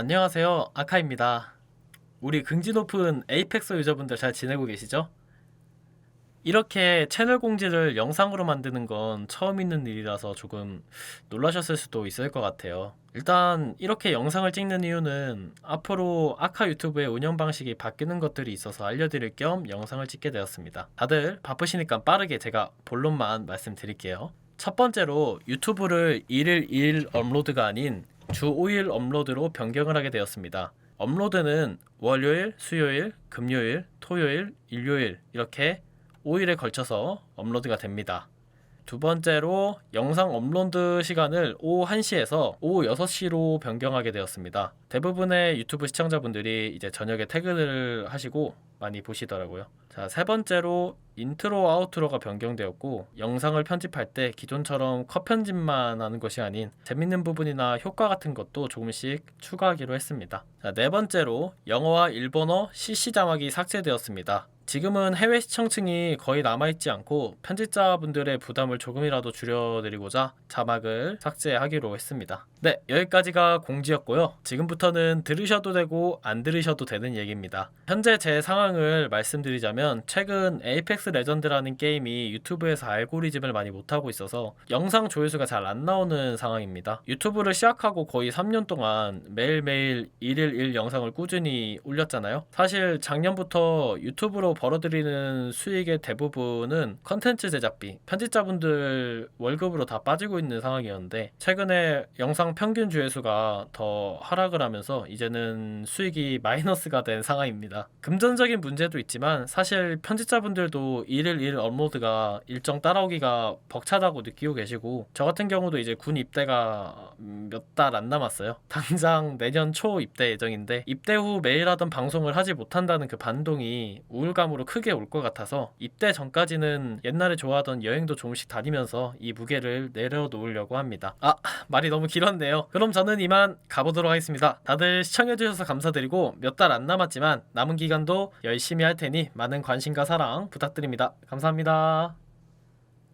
안녕하세요 아카입니다. 우리 긍지 높은 에이펙스 유저분들 잘 지내고 계시죠? 이렇게 채널 공지를 영상으로 만드는 건 처음 있는 일이라서 조금 놀라셨을 수도 있을 것 같아요. 일단 이렇게 영상을 찍는 이유는 앞으로 아카 유튜브의 운영 방식이 바뀌는 것들이 있어서 알려드릴 겸 영상을 찍게 되었습니다. 다들 바쁘시니까 빠르게 제가 본론만 말씀드릴게요. 첫 번째로 유튜브를 1일 2일 업로드가 아닌 주 5일 업로드로 변경을 하게 되었습니다. 업로드는 월요일, 수요일, 금요일, 토요일, 일요일 이렇게 5일에 걸쳐서 업로드가 됩니다. 두 번째로 영상 업로드 시간을 오후 1시에서 오후 6시로 변경하게 되었습니다. 대부분의 유튜브 시청자분들이 이제 저녁에 퇴근을 하시고 많이 보시더라고요. 자, 세 번째로 인트로 아우트로가 변경되었고 영상을 편집할 때 기존처럼 컷 편집만 하는 것이 아닌 재밌는 부분이나 효과 같은 것도 조금씩 추가하기로 했습니다. 자, 네 번째로 영어와 일본어 CC 자막이 삭제되었습니다. 지금은 해외 시청층이 거의 남아있지 않고 편집자분들의 부담을 조금이라도 줄여드리고자 자막을 삭제하기로 했습니다. 네, 여기까지가 공지였고요. 지금부터는 들으셔도 되고 안 들으셔도 되는 얘기입니다. 현재 제 상황을 말씀드리자면 최근 에이펙스 레전드라는 게임이 유튜브에서 알고리즘을 많이 못하고 있어서 영상 조회수가 잘 안 나오는 상황입니다. 유튜브를 시작하고 거의 3년 동안 매일매일 1일 1 영상을 꾸준히 올렸잖아요. 사실 작년부터 유튜브로 벌어들이는 수익의 대부분은 컨텐츠 제작비, 편집자분들 월급으로 다 빠지고 있는 상황이었는데 최근에 영상 평균 조회수가 더 하락을 하면서 이제는 수익이 마이너스가 된 상황입니다. 금전적인 문제도 있지만 사실 편집자분들도 일일 일 업로드가 일정 따라오기가 벅차다고 느끼고 계시고 저 같은 경우도 이제 군 입대가 몇 달 안 남았어요. 당장 내년 초 입대 예정인데 입대 후 매일 하던 방송을 하지 못한다는 그 반동이 우울감으로 크게 올 것 같아서 입대 전까지는 옛날에 좋아하던 여행도 조금씩 다니면서 이 무게를 내려놓으려고 합니다. 아 말이 너무 길었네요. 그럼 저는 이만 가보도록 하겠습니다. 다들 시청해주셔서 감사드리고 몇 달 안 남았지만 남은 기간도 열심히 할 테니 많은 관심과 사랑 부탁드립니다. 감사합니다.